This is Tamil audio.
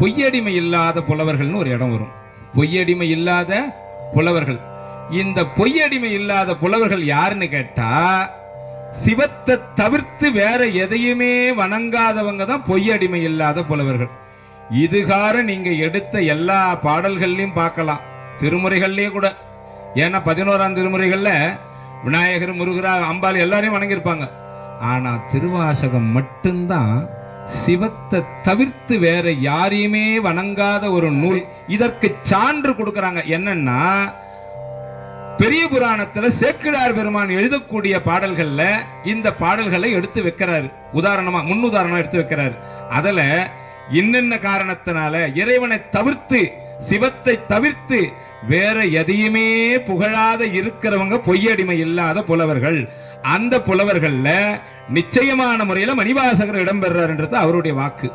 பொய்யடிமை இல்லாத புலவர்கள்னு ஒரு இடம் வரும். பொய்யடிமை இல்லாத புலவர்கள். இந்த பொய்யடிமை இல்லாத புலவர்கள் யாருன்னு கேட்டா சிவத்தை தவிர்த்து வேற எதையுமே வணங்காதவங்க தான் பொய்யடிமை இல்லாத புலவர்கள். இதுகார நீங்க எடுத்த எல்லா பாடல்கள்லையும் பார்க்கலாம். திருமுறைகள்லயே கூட. ஏன்னா பதினோராம் திருமுறைகள்ல விநாயகர் முருகரா அம்பாள் எல்லாரையும் வணங்கியிருப்பாங்க. ஆனா திருவாசகம் மட்டும்தான் சிவத்தை தவிர்த்து வேற யாரையுமே வணங்காத ஒரு நூல் இதற்கு சான்று கொடுக்கறாங்க. என்னன்னா பெரிய புராணத்துல சேக்கிழார் பெருமான் எழுதக்கூடிய பாடல்கள்ல இந்த பாடல்களை எடுத்து வைக்கிறாரு. உதாரணமா முன்னுதாரணம் எடுத்து வைக்கிறாரு. அதுல என்னென்ன காரணத்தினால இறைவனை தவிர்த்து சிவத்தை தவிர்த்து வேற எதையுமே புகழாத இருக்கிறவங்க பொய்யடிமை இல்லாத புலவர்கள். அந்த புலவர்கள்ல நிச்சயமான முறையில மணிவாசகர் இடம்பெறாருன்றது அவருடைய வாக்கு.